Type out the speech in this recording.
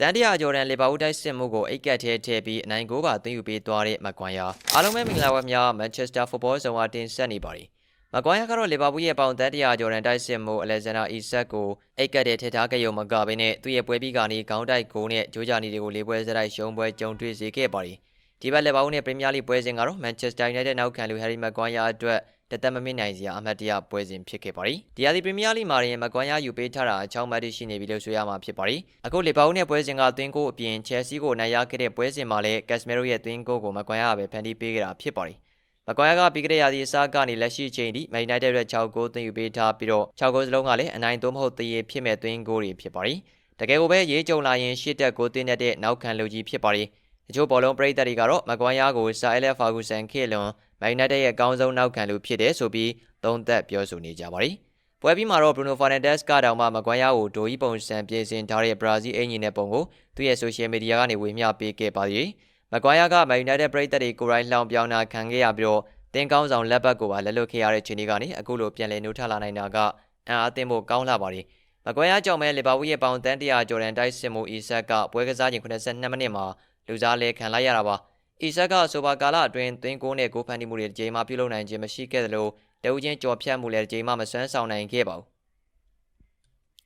တန်တရာဂျော်ဒန်လီဗာပူးတိုက်စစ်မှုကိုအိတ်ကက်ထဲထည့်ပြီးအနိုင်ကိုပါသွင်းယူပေးသွားတဲ့မက်ကွိုင်ယာအားလုံးပဲမင်္ဂလာပါများမန်ချက်စတာဖုတ်ဘောဇုံအားတင်ဆက်နေပါတယ်မကွိုင်ယာကတော့လီဗာပူးရဲ့ပေါင်တန်တရာဂျော်ဒန်တိုက်စစ်မှုအလက်ဇန်ဒါအီဆက်ကိုအိတ်ကက်ထဲထည့်ထားခဲ့ရုံမကဘဲနဲ့သူ့ရဲ့ပွဲပြီးကနေခေါင်းတိုက်ဂိုးနဲ့ဂျိုးဂျာနီတွေကိုလေးပွဲစတိုက်ရှုံးပွဲကြုံတွေ့စေခဲ့ပါတယ်ဒီဘက်လီဗာပူးနဲ့ပရီးမီးယားလိပွဲစဉ်ကတော့မန်ချက်စတာယူနိုက်တက်နောက်ခံလူဟယ်ရီမက်ကွိုင်ယာအတွက် တသက်မမစ်နိုင်စရာအမှတ်တရပွဲစဉ်ဖြစ်ခဲ့ပါတယ်။ဒီဟာဒီပရီးမီးယားလိမှာရင်မကွမ်ယာယူပေးထားတာအချောင်းမှတ်တရှိနေပြီလို့ဆိုရမှာဖြစ်ပါတယ်။အခုလီဗာပူးနဲ့ပွဲစဉ်ကသွင်းကိုအပြင်ချယ်ဆီကိုနိုင်ရခဲ့တဲ့ပွဲစဉ်မှာလည်းကက်စမီရိုရဲ့သွင်းကိုကိုမကွမ်ယာကပဲဖန်တီးပေးခဲ့တာဖြစ်ပါတယ်။မကွမ်ယာကပြီးခဲ့တဲ့ရာသီအစားကနေလက်ရှိချိန်ထိမန်ယူနိုက်တက်ရဲ့6ဂိုးသွင်းယူပေးထားပြီးတော့6ဂိုးစလုံးကလည်းအနိုင်သွင်းမဟုတ်တည်ဖြစ်မဲ့သွင်းကိုတွေဖြစ်ပါတယ်။တကယ်ကိုပဲရေးကြုံလာရင်ရှစ်တက်ကိုသွင်းတဲ့နောက်ခံလူကြီးဖြစ်ပါတယ်။တချို့ဘောလုံးပရိသတ်တွေကတော့မကွမ်ယာကိုဆာအလက်ဖာဂူဆန်ခေလွန် မန်ယူနိုက်တက်ရဲ့အကောင်းဆုံးနောက်ခံလူဖြစ်တယ်ဆိုပြီးသုံးသက်ပြောဆိုနေကြပါတယ်။ပွဲပြီးမှာတော့ Bruno Fernandes ကတောင်မှမကွမ်းရကိုဒိုကြီးပုံစံပြင်ဆင်ထားတဲ့ဘရာဇီးအင်ဂျင်နဲ့ပုံကိုသူ့ရဲ့ social media ကနေဝေမျှပေးခဲ့ပါသေးတယ်။မကွမ်းရက Man United ပရိသတ်တွေကိုယ်တိုင်လှောင်ပြောင်းတာခံခဲ့ရပြီးတော့တင်းကောင်းဆောင်လက်ဘက်ကိုပါလက်လွတ်ခဲ့ရတဲ့ချိန်ကနေအခုလိုပြန်လည်နှုတ်ထလာနိုင်တာကအံ့အားသင့်ဖို့ကောင်းလာပါတယ်။မကွမ်းရကြောင့်ပဲလီဗာပူးရဲ့ပေါင်တန်း100ကျော်ဒန်တိုက်စစ်မှုအီဆက်ကပွဲကစားချိန်82မိနစ်မှာလူစားလဲခံလိုက်ရတာပါ။ အီဆက်ကဆိုပါကာလအတွင်းသွင်းကိုးနဲ့ကိုဖန်တီမှုတွေဒီချိန်မှာပြုလုပ်နိုင်ခြင်းမရှိခဲ့သလိုတအူးချင်းကြော်ဖြတ်မှုလည်းဒီချိန်မှမစွမ်းဆောင်နိုင်ခဲ့ပါဘူး